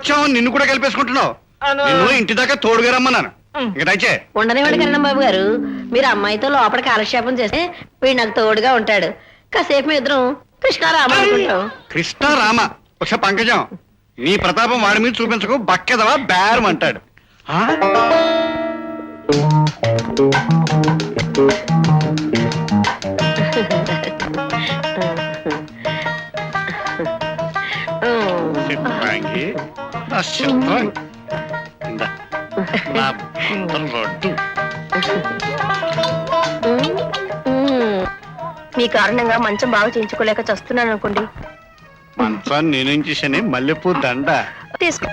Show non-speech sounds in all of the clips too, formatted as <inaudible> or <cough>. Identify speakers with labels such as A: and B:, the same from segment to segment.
A: వచ్చావు నిన్ను కూడా కలిపేసుకుంటున్నావు. ఇంటి దాకా తోడుగా రమ్మన్నాను. ఇక దయచే
B: ఉండనివ్వండి కరణం బాబు గారు. మీరు అమ్మాయితో లోపల కాలక్షేపం చేస్తే వీడు నాకు తోడుగా ఉంటాడు. కాసేపు మీ ఇద్దరం కృష్ణారామ అనుకుంటాం.
A: కృష్ణ రామ ఒక పంకజం నీ ప్రతాపం వాడి మీద చూపించకు బక్కెదవా బేరం అంటాడు. ఆ? <laughs> నా లడ్డు.
B: మీ కారణంగా మంచం బాగా చేయించుకోలేక చస్తున్నాను అనుకోండి.
A: మంచాన్ని నేనేం చేశాను? మల్లెపూ దండ.
B: తీసుకో.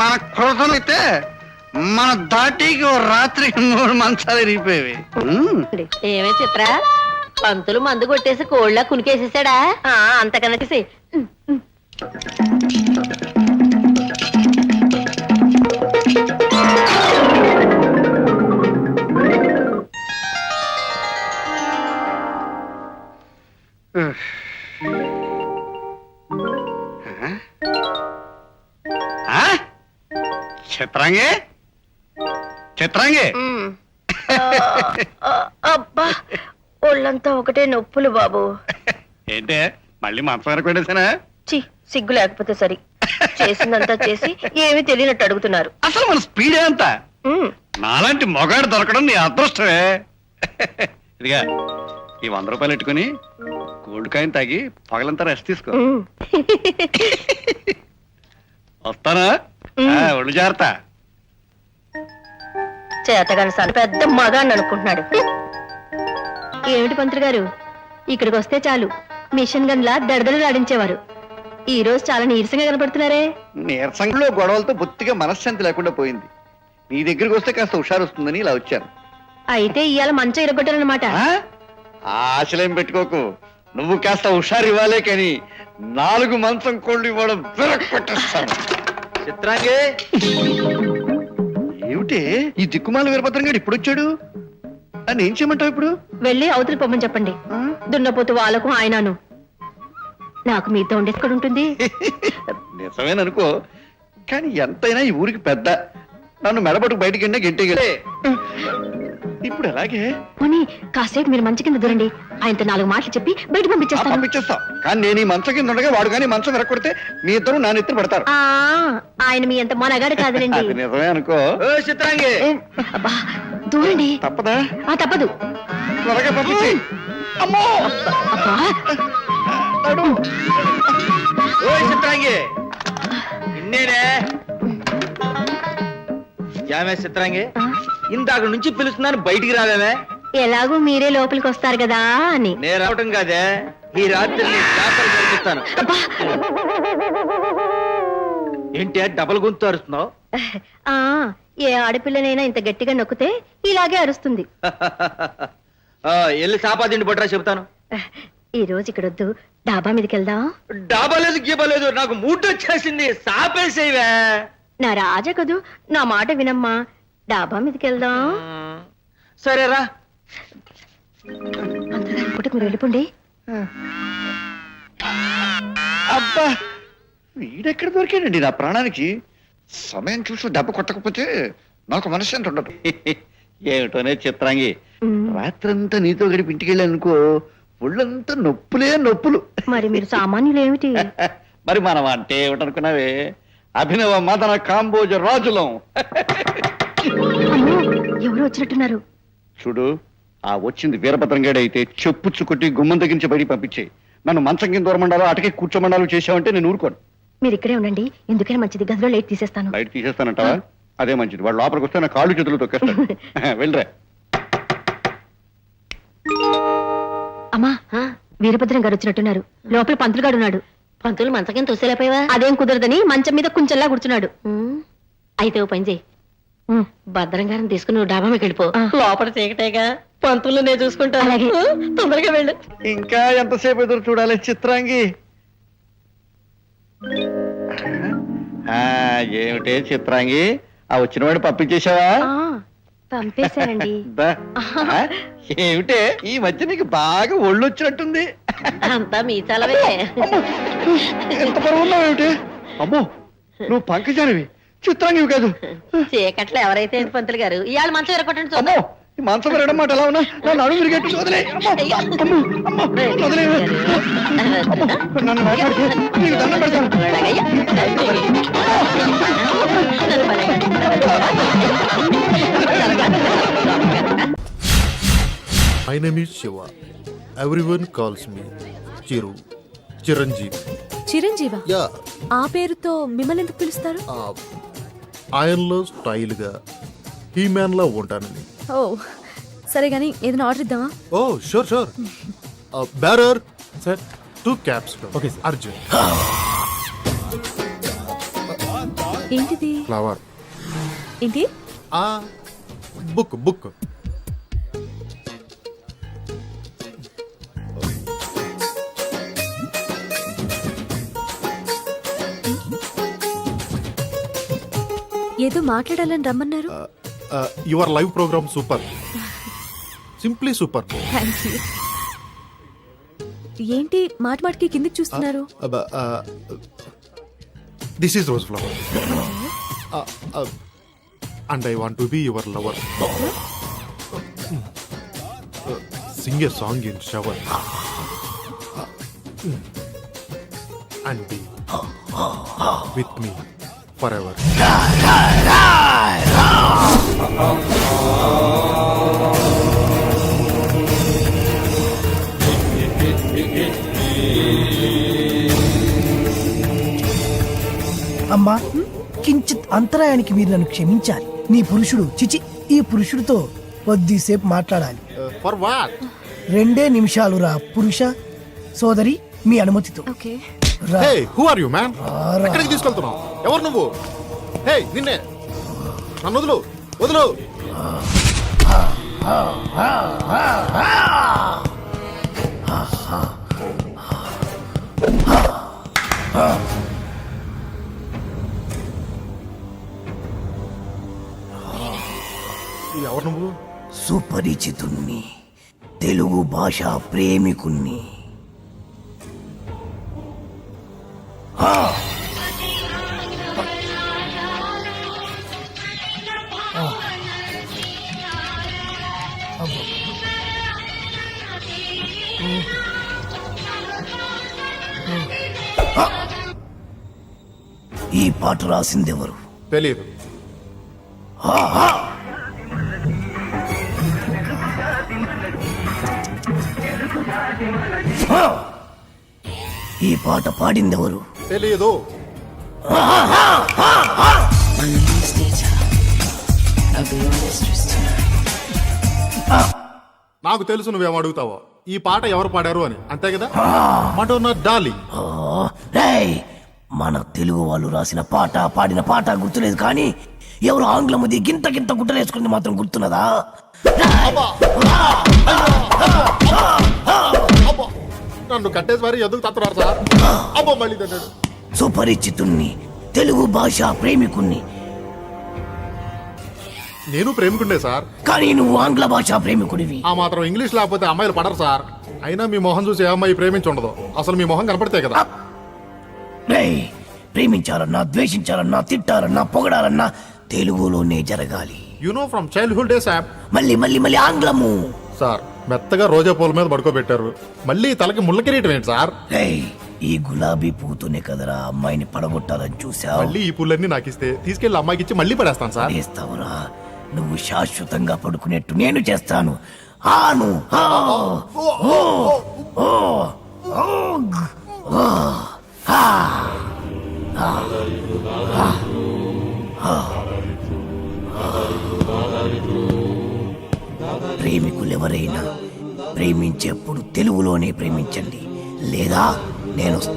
A: మన క్రోధం అయితే మన దాటికి ఓ రాత్రి మూడు మంచాలు ఇరిగిపోయేవి
B: ఏమే చిత్ర? పంతులు మందు కొట్టేసి కోళ్ళ కునికేసేసాడా? ఆ, అంతకన్నా తీసి
A: ఆ? చిత్రాంగి చిత్రాంగి
B: అబ్బా. ఒళ్ళంతా ఒకటే నొప్పులు బాబు.
A: ఏంటే? మళ్ళీ మంచం వెనక పెట్టేసానా
B: చి సిగ్గు లేకపోతే సరి. చేసిందంతా చేసి ఏమీ తెలియనట్టు అడుగుతున్నారు.
A: అసలు మన స్పీడ్ ఎంత. నాలాంటి మొగాడు దొరకడం నీ అదృష్టమే. ఇదిగా ఈ వంద రూపాయలు పెట్టుకుని గోల్డ్ కాయిన్ తాగి పగలంతా రెస్ట్ తీసుకో. వస్తానా? ఆ, ఒళ్ళు జాగ్రత్త.
B: చేతగాని సార్ పెద్ద మగాన్ని అనుకుంటున్నాడు. ఏమిటి పంతులు గారు? ఇక్కడికి వస్తే చాలు. మిషన్ గన్లా దడదలు ఆడించేవారు ఈ రోజు చాలా నీరసంగా కనపడుతున్నారే.
A: నీరసంలో గొడవలతో బొత్తిగా మనశ్శాంతి లేకుండా పోయింది. నీ దగ్గరికి వస్తే కాస్త హుషారు వస్తుందని ఇలా వచ్చాను.
B: అయితే ఇవాళ మంచం ఇరగొట్టారనమాట
A: ఆ? ఆ ఆశలేం పెట్టుకోకు. నువ్వు కాస్త హుషారు ఇవ్వాలే కానీ నాలుగు మంచం కోళ్ళు ఇవ్వడం విరక్కొట్టేస్తాను
C: చిత్రాంగి!
A: ఏమిటి? ఈ దిక్కుమాల వీరభద్రం గారు ఇప్పుడు వచ్చాడు అని ఏం చేయమంటావు ఇప్పుడు?
B: వెళ్ళి అవతలి పొమ్మని చెప్పండి? దున్నపోతు వాళ్ళకు ఆయనను. నాకు మీతో ఉండేది ఎక్కడ ఉంటుంది?
A: నిజమేననుకో కానీ ఎంతైనా ఈ ఊరికి పెద్ద. నన్ను మెడబట్టుకు బయటికి గెంటేగలే ఇప్పుడు ఎలాగే?
B: పోనీ కాసేపు మీరు మంచి కింద దూరండి. ఆయనతో నాలుగు మాటలు చెప్పి బయట పంపించేస్తాను.
A: పంపించేస్తాం. కానీ నేను ఈ మంచం కింద ఉండగా వాడు కానీ మంచం వెరకొడితే మీ ఇద్దరు నా నెత్తిన పడతారు.
B: ఆ ఆయన మీ అంత మనగాడు కాదులేండి.
A: అది నిజమే అనుకో.
B: అబ్బా దూరండి
A: తప్పదా?
B: తప్పదు.
A: త్వరగా పంపించి అమ్మో!
C: చిత్రాంగి. నిన్నేనే. యామే చిత్రాంగి?
B: ఆ,
C: ఇందాక నుంచి పిలుస్తున్నాను బయటికి రావేమే
B: ఎలాగూ మీరే లోపలికి వస్తారు కదా అని.
C: నేను రావటం కాదే. ఈ రాత్రి జరిపిస్తాను ఏంటి డబల్ గొంతు అరుస్తున్నావు? <laughs>
B: ఆ ఏ ఆడపిల్లనైనా ఇంత గట్టిగా నొక్కితే ఇలాగే అరుస్తుంది. <laughs>
C: ఆ, వెళ్ళి సాపాదిండి పట్టరా చెబుతాను.
B: ఈ రోజు ఇక్కడ వద్దు డాబా మీదకి వెళ్దాం
C: డాబా లేదు గీబా లేదు. నాకు మూట వచ్చేసింది సాపేసేవే.
B: నా రాజా కదూ. నా మాట వినమ్మా. డాబా మీదకి వెళ్దాం
C: సరేరా
B: అంతగా మీరు వెళ్ళిపోండి.
A: అబ్బా వీడెక్కడ దొరికాడండి నా ప్రాణానికి? సమయం చూసి దెబ్బ కొట్టకపోతే నాకు మనశ్శాంతి ఉండదు. <laughs> ఏమిటోనే చిత్రాంగి. రాత్రంతా నీతో గడిపి ఇంటికి వెళ్ళానుకో ఒళ్ళంతా నొప్పులే నొప్పులు.
B: మరి మీరు సామాన్యులు ఏమిటి? <laughs>
A: మరి మనం అంటే ఏమిటనుకున్నావే? అభినవ మదన కాంబోజ రాజులం.
B: అమ్మో ఎవరు వచ్చినట్టున్నారు.
A: చూడు ఆ వచ్చింది వీరభద్రంగాడు అయితే చెప్పుచ్చు కొట్టి గుమ్మం దగ్గర నుంచి బయటికి పంపించే నన్ను మంచం కింద దూరమండాలో అటకే కూర్చోమండాలు చేసావంటే నేను ఊరుకోను.
B: మీరు ఇక్కడే ఉండండి ఎందుకైనా మంచిది. గదిలో లేట్ తీసేస్తాను.
A: బయట తీసేస్తానంటావా? అదే మంచిది. వాడు లోపలికి వస్తే నా కాళ్ళు చేతులు తొక్కేస్తాడు. <laughs> <laughs> వెళ్ళరా.
B: అమ్మా వీరభద్రం గారు వచ్చినట్టున్నారు. లోపల పంతులు గారు ఉన్నాడు. పంతులు మంచం తోసేలేపోయావా అదేం కుదరదని మంచం మీద కుంచెల్లా కూర్చున్నాడు. అయితే ఓ పని చేయి. భద్రం గారిని తీసుకుని నువ్వు డాబా మీకు వెళ్ళిపో లోపల చీకటేగా పంతులు నేను చూసుకుంటాను. తొందరగా వెళ్ళు.
A: ఇంకా ఎంతసేపు ఎదురు చూడాలి చిత్రాంగి? ఏమిటే చిత్రాంగి? ఆ వచ్చినవాడు పంపించేశావా?
B: పంపేశానండి. <laughs>
A: ఏమిటే? ఈ మధ్య నీకు బాగా ఒళ్ళు వచ్చినట్టుంది.
B: అంతా మీ చలవే.
A: ఎంత బరువు ఉన్నావు ఏమిటి? అమ్మో నువ్వు పంకజానివి. చిత్రాంగివి కాదు.
B: చీకట్లో ఎవరైతే పంతులు గారు? ఇవాళ మంచం ఎరగొట్టండి
A: అమ్మో ఈ మాంసం పెరగడం మాట ఎలా ఉన్నా? నన్ను అడుగు విరిగట్టు వదిలే అమ్మో, అమ్మో, అమ్మో, వదిలే నన్ను భయపడితే నీకు దండం పెడతాను.
D: My name is Shiva. Everyone calls me Chiru. Chiranjeevi
E: Chiranjeeva?
D: Yeah
E: ఆ పేరుతో మిమ్మల్ని ఎందుకు పిలుస్తారు?
D: ఆయనలో స్టైల్గా హీ మ్యాన్లా ఉంటానని.
E: ఓ సరే గానీ ఏదైనా ఆర్డర్ ఇద్దామా?
D: ఓ sure sure. Bearer. Sir. Two cups. Okay Arjun.
E: ఏంటిది?
D: ఫ్లవర్
E: ఏంటి?
D: బుక్ బుక్
E: ఏదో మాట్లాడాలని రమ్మన్నారు.
D: Your live programme super simply super
E: thank you ఏంటి మాట మాటకి కిందికి చూస్తున్నారు?
D: This is rose flower and I want to be your lover sing a song in shower and be with me for ever
F: అమ్మా కించిత్ అంతరాయానికి మీరు నన్ను క్షమించాలి. నీ పురుషుడు చిచి ఈ పురుషుడితో కొద్దిసేపు మాట్లాడాలి.
D: ఫర్ వాట్
F: రెండే నిమిషాలు రా పురుష సోదరి మీ అనుమతితో.
E: Okay
D: hey who are you man. ఎక్కడికి తీసుకెళ్తున్నావు? ఎవరు నువ్వు? హే నిన్నే. నన్ను వదులు. వదులు. ఎవరు నువ్వు?
F: సుపరిచితుణ్ణి. తెలుగు భాష ప్రేమికుణ్ణి. ఈ పాట రాసిందెవరు?
D: తెలియదు.
F: ఈ పాట పాడిందెవరు?
D: తెలియదు నాకు తెలుసు నువ్వేం అడుగుతావో. ఈ పాట ఎవరు పాడారు అని. అంతే కదా? మటోనా డాలి.
F: మన తెలుగు వాళ్ళు రాసిన పాట పాడిన పాట గుర్తులేదు కానీ ఎవరు ఆంగ్లముది గింత గింత గుట్టలేసుకుంది మాత్రం గుర్తున్నదా?
D: నన్ను కట్టేసి మరి ఎందుకు తత్తున్నారు సార్? అబ్బో మళ్ళీ తిన్నాడు
F: సుపరిచితుణ్ణి తెలుగు భాష ప్రేమికుణ్ణి.
D: నేను ప్రేమికుండే సార్.
F: కానీ నువ్వు ఆంగ్ల భాష ప్రేమికుడివి.
D: ఆ మాత్రం ఇంగ్లీష్ లేకపోతే అమ్మాయిలు పడరు సార్. అయినా మీ మొహం చూసి ఏ అమ్మాయి ప్రేమించి ఉండదు. అసలు మీ మొహం కనపడితే కదా.
F: రేయ్! ప్రేమించాలన్నా ద్వేషించాలన్నా తిట్టాలన్నా పొగడాలన్నా తెలుగులోనే జరగాలి.
D: You know from childhood days app
F: మళ్ళీ మళ్ళీ మళ్ళీ ఆంగ్లము.
D: సార్ మెత్తగా రోజా పూల మీద పడుకోబెట్టారు. మళ్ళీ తలకి ముళ్ళ కిరీటం ఏంటి సార్
F: రేయ్ ఈ గులాబీ పువ్వుతోనే కదరా అమ్మాయిని పడగొట్టాలని చూసావు
D: మళ్ళీ ఈ పూలన్నీ నాకు ఇస్తే తీసుకెళ్ళి అమ్మాయికి ఇచ్చి మళ్ళీ పడేస్తాను సార్
F: చేస్తావురా నువ్వు శాశ్వతంగా పడుకునేట్టు నేను చేస్తాను. ఆను ఆ, ఓ, ఓ, ఎవరైనా ప్రేమించేప్పుడు తెలుగులోనే ప్రేమించండి. లేదా నేను